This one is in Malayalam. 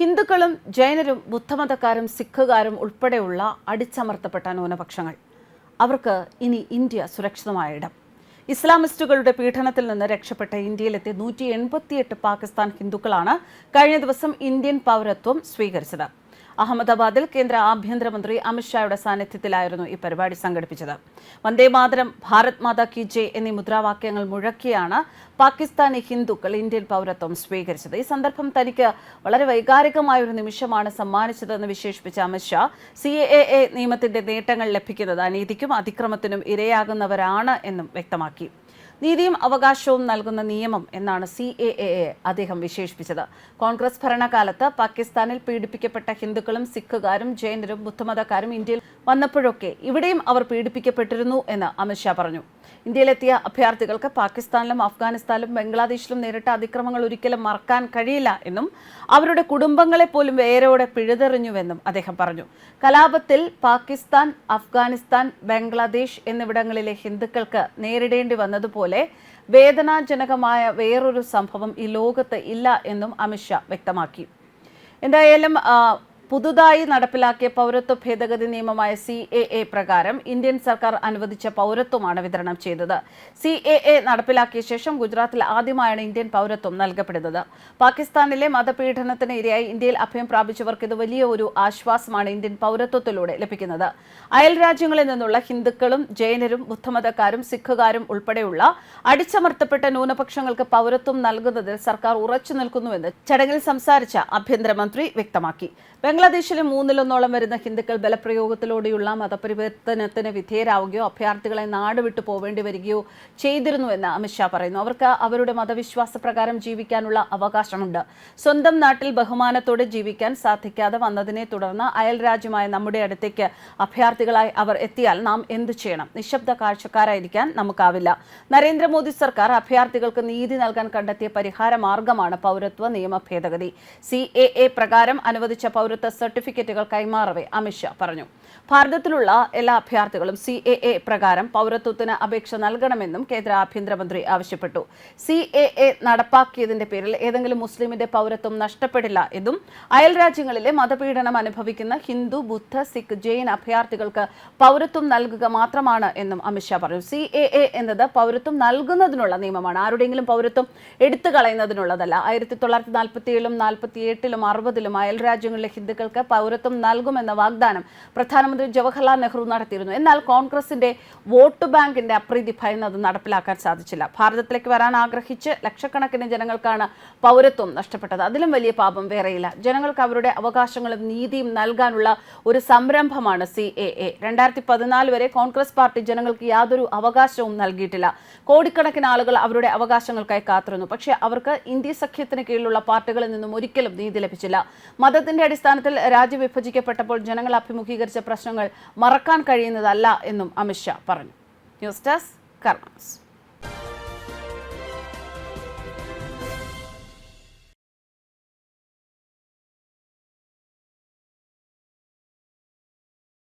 ഹിന്ദുക്കളും ജൈനരും ബുദ്ധമതക്കാരും സിഖുകാരും ഉൾപ്പെടെയുള്ള അടിച്ചമർത്തപ്പെട്ട ന്യൂനപക്ഷങ്ങൾ. അവർക്ക് ഇനി ഇന്ത്യ സുരക്ഷിതമായ ഇടം. ഇസ്ലാമിസ്റ്റുകളുടെ പീഡനത്തിൽ നിന്ന് രക്ഷപ്പെട്ട ഇന്ത്യയിലെത്തിയ നൂറ്റി എൺപത്തിയെട്ട് പാകിസ്ഥാൻ ഹിന്ദുക്കളാണ് കഴിഞ്ഞ ദിവസം ഇന്ത്യൻ പൗരത്വം സ്വീകരിച്ചത്. അഹമ്മദാബാദിൽ കേന്ദ്ര ആഭ്യന്തരമന്ത്രി അമിത്ഷായുടെ സാന്നിധ്യത്തിലായിരുന്നു ഈ പരിപാടി സംഘടിപ്പിച്ചത്. വന്ദേ മാതരം ഭാരത് മാതാ കി ജയ് എന്നീ മുദ്രാവാക്യങ്ങൾ മുഴക്കിയാണ് പാകിസ്ഥാനി ഹിന്ദുക്കൾ ഇന്ത്യൻ പൗരത്വം സ്വീകരിച്ചത്. ഈ സന്ദർഭം തനിക്ക് വളരെ വൈകാരികമായ ഒരു നിമിഷമാണ് സമ്മാനിച്ചതെന്ന് വിശേഷിപ്പിച്ച അമിത്ഷാ സി എ എ നിയമത്തിന്റെ നേട്ടങ്ങൾ ലഭിക്കുന്നത് അനീതിക്കും അതിക്രമത്തിനും ഇരയാകുന്നവരാണ് എന്നും വ്യക്തമാക്കി. നീതിയും അവകാശവും നൽകുന്ന നിയമം എന്നാണ് സി എ എ അദ്ദേഹം വിശേഷിപ്പിച്ചത്. കോൺഗ്രസ് ഭരണകാലത്ത് പാകിസ്ഥാനിൽ പീഡിപ്പിക്കപ്പെട്ട ഹിന്ദുക്കളും സിഖുകാരും ജൈനരും ബുദ്ധമതക്കാരും ഇന്ത്യയിൽ വന്നപ്പോഴൊക്കെ ഇവിടെയും അവർ പീഡിപ്പിക്കപ്പെട്ടിരുന്നു എന്ന് അമിത്ഷാ പറഞ്ഞു. ഇന്ത്യയിലെത്തിയ അഭയാർത്ഥികൾക്ക് പാകിസ്ഥാനിലും അഫ്ഗാനിസ്ഥാനിലും ബംഗ്ലാദേശിലും നേരിട്ട അതിക്രമങ്ങൾ ഒരിക്കലും മറക്കാൻ കഴിയില്ല എന്നും അവരുടെ കുടുംബങ്ങളെ പോലും വേരോടെ പിഴുതെറിഞ്ഞുവെന്നും അദ്ദേഹം പറഞ്ഞു. കലാപത്തിൽ പാകിസ്ഥാൻ അഫ്ഗാനിസ്ഥാൻ ബംഗ്ലാദേശ് എന്നിവിടങ്ങളിലെ ഹിന്ദുക്കൾക്ക് നേരിടേണ്ടി വന്നതുപോലെ വേദനാജനകമായ വേറൊരു സംഭവം ഈ ലോകത്ത് ഇല്ല എന്നും അമിത്ഷാ വ്യക്തമാക്കി. എന്തായാലും പുതുതായി നടപ്പിലാക്കിയ പൗരത്വ ഭേദഗതി നിയമമായ സി എ എ പ്രകാരം ഇന്ത്യൻ സർക്കാർ അനുവദിച്ച പൗരത്വമാണ് വിതരണം ചെയ്തത്. സി എ എ നടപ്പിലാക്കിയ ശേഷം ഗുജറാത്തിൽ ആദ്യമായാണ് ഇന്ത്യൻ പൗരത്വം നൽകപ്പെടുന്നത്. പാകിസ്ഥാനിലെ മതപീഡനത്തിന് ഇരയായി ഇന്ത്യയിൽ അഭയം പ്രാപിച്ചവർക്ക് ഇത് വലിയ ഒരു ആശ്വാസമാണ് ഇന്ത്യൻ പൗരത്വത്തിലൂടെ ലഭിക്കുന്നത്. അയൽ രാജ്യങ്ങളിൽ നിന്നുള്ള ഹിന്ദുക്കളും ജൈനരും ബുദ്ധമതക്കാരും സിഖുകാരും ഉൾപ്പെടെയുള്ള അടിച്ചമർത്തപ്പെട്ട ന്യൂനപക്ഷങ്ങൾക്ക് പൗരത്വം നൽകുന്നതിൽ സർക്കാർ ഉറച്ചു നിൽക്കുന്നുവെന്ന് ചടങ്ങിൽ സംസാരിച്ച ആഭ്യന്തരമന്ത്രി വ്യക്തമാക്കി. ബംഗ്ലാദേശിലെ മൂന്നിലൊന്നോളം വരുന്ന ഹിന്ദുക്കൾ ബലപ്രയോഗത്തിലൂടെയുള്ള മതപരിവർത്തനത്തിന് വിധേയരാവുകയോ അഭയാർത്ഥികളെ നാട് വിട്ടു പോവേണ്ടി വരികയോ ചെയ്തിരുന്നുവെന്ന് അമിത്ഷാ പറയുന്നു. അവർക്ക് അവരുടെ മതവിശ്വാസ പ്രകാരം ജീവിക്കാനുള്ള അവകാശമുണ്ട്. സ്വന്തം നാട്ടിൽ ബഹുമാനത്തോടെ ജീവിക്കാൻ സാധിക്കാതെ വന്നതിനെ തുടർന്ന് അയൽ രാജ്യമായ നമ്മുടെ അടുത്തേക്ക് അഭയാർത്ഥികളായി അവർ എത്തിയാൽ നാം എന്തു ചെയ്യണം? നിശബ്ദ കാഴ്ചക്കാരായിരിക്കാൻ നമുക്കാവില്ല. നരേന്ദ്രമോദി സർക്കാർ അഭയാർത്ഥികൾക്ക് നീതി നൽകാൻ കണ്ടെത്തിയ പരിഹാര മാർഗമാണ് പൗരത്വ നിയമ ഭേദഗതി. സി പ്രകാരം അനുവദിച്ച പൗരത്വ സർട്ടിഫിക്കറ്റുകൾ കൈമാറവേ അമിത്ഷാ പറഞ്ഞു. ഭാരതത്തിലുള്ള എല്ലാ അഭ്യർത്ഥികളും സി എ എ പ്രകാരം പൗരത്വത്തിന് അപേക്ഷ നൽകണമെന്നും കേന്ദ്ര ആഭ്യന്തരമന്ത്രി ആവശ്യപ്പെട്ടു. സി എ എ നടപ്പാക്കിയതിന്റെ പേരിൽ ഏതെങ്കിലും മുസ്ലിമിന്റെ പൗരത്വം നഷ്ടപ്പെടില്ല എന്നും അയൽ രാജ്യങ്ങളിലെ മതപീഡനം അനുഭവിക്കുന്ന ഹിന്ദു ബുദ്ധ സിഖ് ജെയിൻ അഭയാർത്ഥികൾക്ക് പൗരത്വം നൽകുക മാത്രമാണ് എന്നും അമിത്ഷാ പറഞ്ഞു. സി എ എ എന്നത് പൗരത്വം നൽകുന്നതിനുള്ള നിയമമാണ്. ആരുടെയെങ്കിലും പൗരത്വം എടുത്തു കളയുന്നതിനുള്ളതല്ല. ആയിരത്തി തൊള്ളായിരത്തി നാൽപ്പത്തി ഏഴിലും നാൽപ്പത്തി എട്ടിലും അറുപതിലും അയൽ രാജ്യങ്ങളിലെ ഹിന്ദുക്കൾക്ക് പൗരത്വം നൽകുമെന്ന വാഗ്ദാനം പ്രധാനമന്ത്രി ജവഹർലാൽ നെഹ്റു നടത്തിയിരുന്നു. എന്നാൽ കോൺഗ്രസിന്റെ വോട്ട് ബാങ്കിന്റെ അപ്രീതി ഭയന്ന് അത് നടപ്പിലാക്കാൻ സാധിച്ചില്ല. ഭാരതത്തിലേക്ക് വരാൻ ആഗ്രഹിച്ച് ലക്ഷക്കണക്കിന് ജനങ്ങൾക്കാണ് പൗരത്വം നഷ്ടപ്പെട്ടത്. അതിലും വലിയ പാപം വേറെയില്ല. ജനങ്ങൾക്ക് അവരുടെ അവകാശങ്ങളും നീതിയും നൽകാനുള്ള ഒരു സംരംഭമാണ് സി എ എ. രണ്ടായിരത്തി പതിനാല് വരെ കോൺഗ്രസ് പാർട്ടി ജനങ്ങൾക്ക് യാതൊരു അവകാശവും നൽകിയിട്ടില്ല. കോടിക്കണക്കിന് ആളുകൾ അവരുടെ അവകാശങ്ങൾക്കായി കാത്തിരുന്നു. പക്ഷേ അവർക്ക് ഇന്ത്യ സഖ്യത്തിന് കീഴിലുള്ള പാർട്ടികളിൽ നിന്നും ഒരിക്കലും നീതി ലഭിച്ചില്ല. മതത്തിന്റെ അടിസ്ഥാനത്തിൽ രാജ്യം വിഭജിക്കപ്പെട്ടപ്പോൾ ജനങ്ങൾ അഭിമുഖീകരിച്ച പ്രശ്നങ്ങൾ മറക്കാൻ കഴിയുന്നതല്ല എന്നും അമിത്ഷാ പറഞ്ഞു. News desk karmas